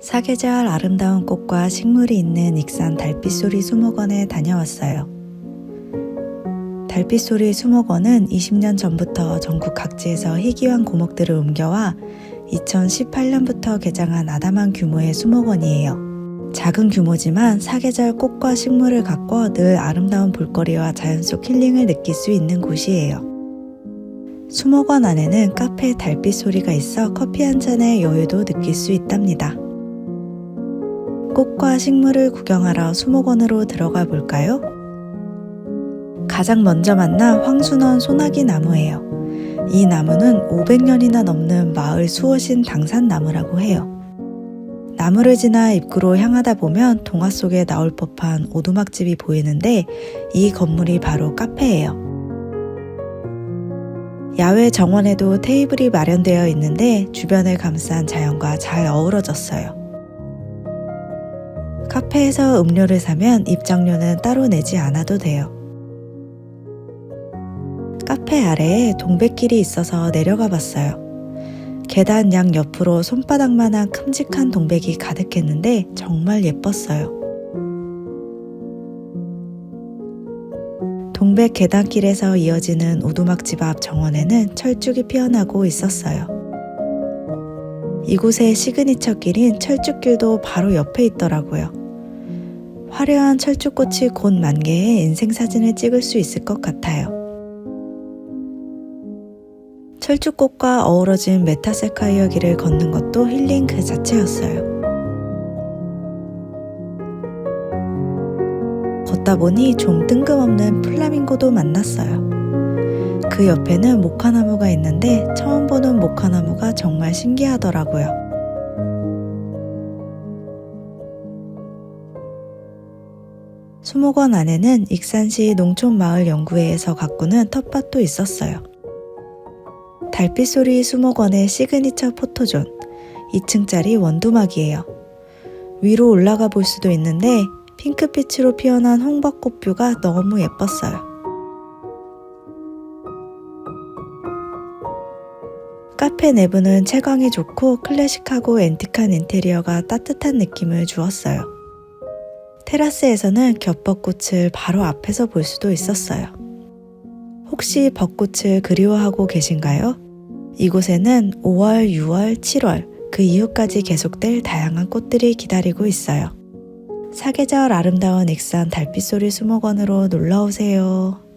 사계절 아름다운 꽃과 식물이 있는 익산 달빛소리 수목원에 다녀왔어요. 달빛소리 수목원은 20년 전부터 전국 각지에서 희귀한 고목들을 옮겨와 2018년부터 개장한 아담한 규모의 수목원이에요. 작은 규모지만 사계절 꽃과 식물을 가꿔 늘 아름다운 볼거리와 자연 속 힐링을 느낄 수 있는 곳이에요. 수목원 안에는 카페 달빛 소리가 있어 커피 한 잔의 여유도 느낄 수 있답니다. 꽃과 식물을 구경하러 수목원으로 들어가 볼까요? 가장 먼저 만나 황순원 소나기 나무예요. 이 나무는 500년이나 넘는 마을 수호신 당산나무라고 해요. 나무를 지나 입구로 향하다 보면 동화 속에 나올 법한 오두막집이 보이는데 이 건물이 바로 카페예요. 야외 정원에도 테이블이 마련되어 있는데 주변을 감싼 자연과 잘 어우러졌어요. 카페에서 음료를 사면 입장료는 따로 내지 않아도 돼요. 카페 아래에 동백길이 있어서 내려가 봤어요. 계단 양 옆으로 손바닥만한 큼직한 동백이 가득했는데 정말 예뻤어요. 동백 계단길에서 이어지는 오두막집 앞 정원에는 철쭉이 피어나고 있었어요. 이곳의 시그니처 길인 철쭉길도 바로 옆에 있더라고요. 화려한 철쭉꽃이 곧 만개해 인생 사진을 찍을 수 있을 것 같아요. 철쭉꽃과 어우러진 메타세카이어 길을 걷는 것도 힐링 그 자체였어요. 걷다 보니 좀 뜬금없는 플라밍고도 만났어요. 그 옆에는 모카나무가 있는데 처음 보는 모카나무가 정말 신기하더라고요. 수목원 안에는 익산시 농촌마을연구회에서 가꾸는 텃밭도 있었어요. 달빛소리 수목원의 시그니처 포토존 2층짜리 원두막이에요. 위로 올라가 볼 수도 있는데 핑크빛으로 피어난 홍박꽃뷰가 너무 예뻤어요. 카페 내부는 채광이 좋고 클래식하고 앤틱한 인테리어가 따뜻한 느낌을 주었어요. 테라스에서는 겹벚꽃을 바로 앞에서 볼 수도 있었어요. 혹시 벚꽃을 그리워하고 계신가요? 이곳에는 5월, 6월, 7월 그 이후까지 계속될 다양한 꽃들이 기다리고 있어요. 사계절 아름다운 익산 달빛 소리 수목원으로 놀러 오세요.